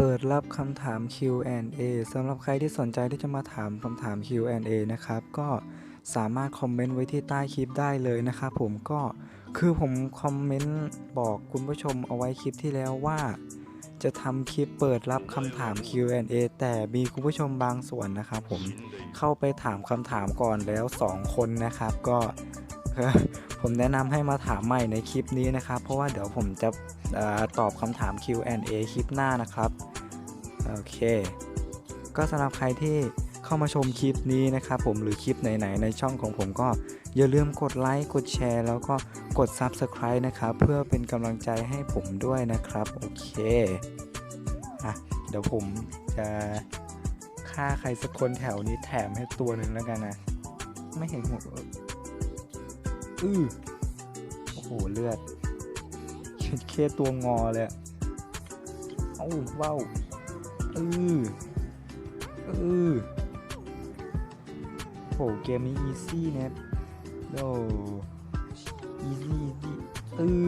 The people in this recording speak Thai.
เปิดรับคำถาม Q&A สำหรับใครที่สนใจที่จะมาถามคำถาม Q&A นะครับ ก็สามารถคอมเมนต์ไว้ที่ใต้คลิปได้เลยนะครับผมก็คือผมคอมเมนต์บอกคุณผู้ชมเอาไว้คลิปที่แล้วว่า จะทำคลิปเปิดรับคำถาม Q&A แต่มีคุณผู้ชมบางส่วนนะครับผมเข้าไปถามคำถามก่อนแล้ว 2 คนนะครับ ก็ ผมแนะนำให้มาถามใหม่ในคลิปนี้นะครับ เพราะว่าเดี๋ยวผมจะอตอบคำถาม Q&A คลิปหน้านะครับ โอเค ก็สำหรับใครที่เข้ามาชมคลิปนี้นะครับผมหรือคลิปไหนๆในช่องของผมก็อย่าลืมกดไลค์กดแชร์ แล้วก็กด Subscribe นะครับ เพื่อเป็นกำลังใจให้ผมด้วยนะครับ โอเคอะเดี๋ยวผมจะฆ่าใครสักคนแถวนี้แถมให้ตัวหนึ่งแล้วกันนะ ไม่เห็นหัว อือโอ้โห เลือดเช็ดเคตัวงอเลย เอ้าว้าวอืออือโหเกมนี้อีซี่นะโอ้อีซี่อีซี่อือ